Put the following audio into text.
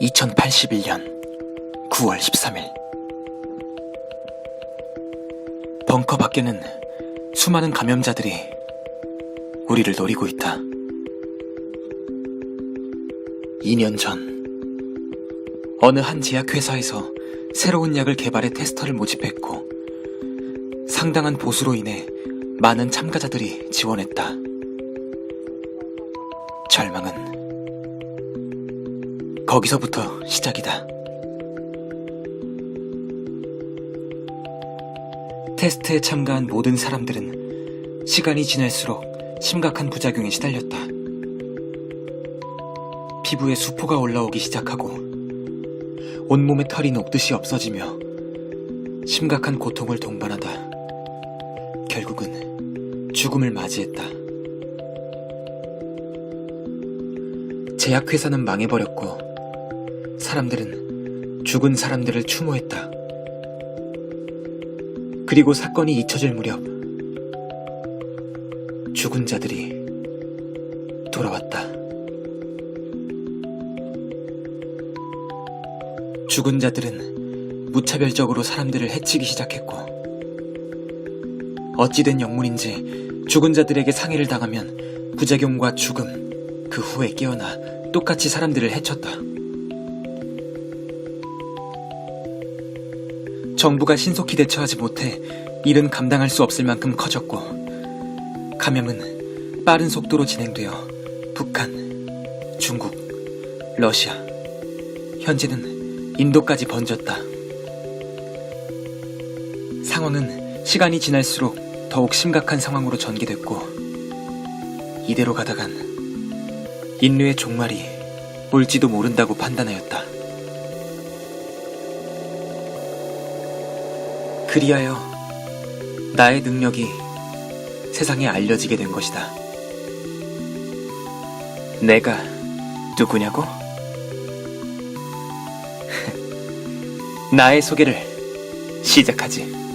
2081년 9월 13일 벙커 밖에는 수많은 감염자들이 우리를 노리고 있다. 2년 전 어느 한 제약회사에서 새로운 약을 개발해 테스터를 모집했고 상당한 보수로 인해 많은 참가자들이 지원했다. 절망은 거기서부터 시작이다. 테스트에 참가한 모든 사람들은 시간이 지날수록 심각한 부작용에 시달렸다. 피부에 수포가 올라오기 시작하고 온몸에 털이 녹듯이 없어지며 심각한 고통을 동반하다 결국은 죽음을 맞이했다. 제약회사는 망해버렸고 사람들은 죽은 사람들을 추모했다. 그리고 사건이 잊혀질 무렵 죽은 자들이 돌아왔다. 죽은 자들은 무차별적으로 사람들을 해치기 시작했고 어찌된 영문인지 죽은 자들에게 상해를 당하면 부작용과 죽음 그 후에 깨어나 똑같이 사람들을 해쳤다. 정부가 신속히 대처하지 못해 일은 감당할 수 없을 만큼 커졌고 감염은 빠른 속도로 진행되어 북한, 중국, 러시아, 현재는 인도까지 번졌다. 상황은 시간이 지날수록 더욱 심각한 상황으로 전개됐고 이대로 가다간 인류의 종말이 올지도 모른다고 판단하였다. 그리하여 나의 능력이 세상에 알려지게 된 것이다. 내가 누구냐고? 나의 소개를 시작하지.